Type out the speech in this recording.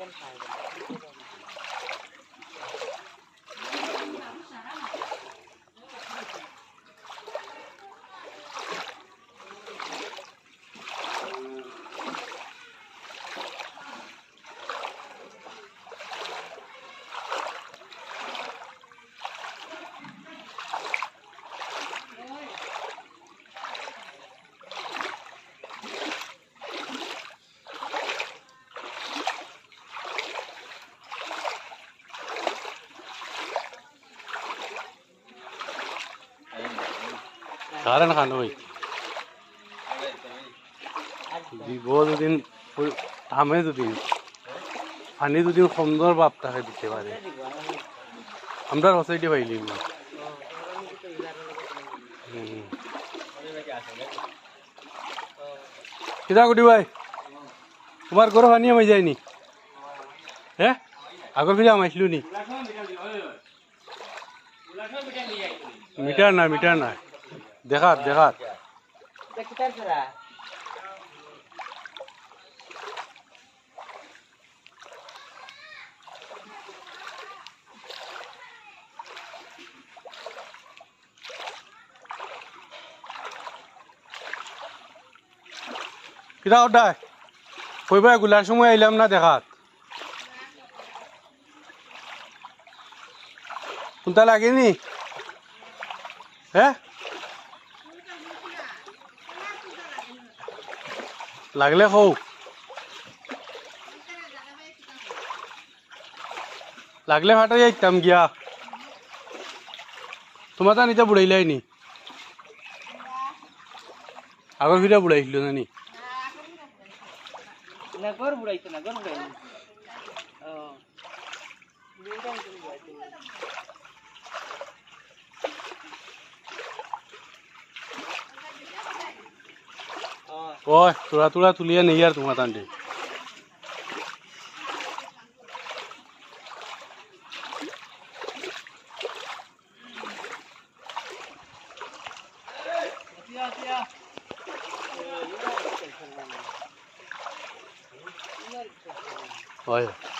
กันไป সারেন খান ওই ওই থামে দুদিন। পানি দুদিন সুন্দর বাপ তাকে দিতে পারে। আমরা রসাইতে পাইলি। কিতা কুটি ভাই? তোমার ঘর পানি আমি যায়নি হ্যাঁ আগর ফিরে আমাইছিল নি? মিটার না মিটার না দেখাত দেখাত কিতা ওটাই কইবা গুলার সময় আইলাম না দেখাত কোনটা লাগেনি হ্যাঁ লাগলে কৌ লাগলে ফাটাই যাইতাম গিয়া। তোমার তা নিতে বুড়াইলাই নি আগর ফিরে বুড়াইছিল না নি Oh, tulah-tulah tulian nih ya tunggu tante. Oh.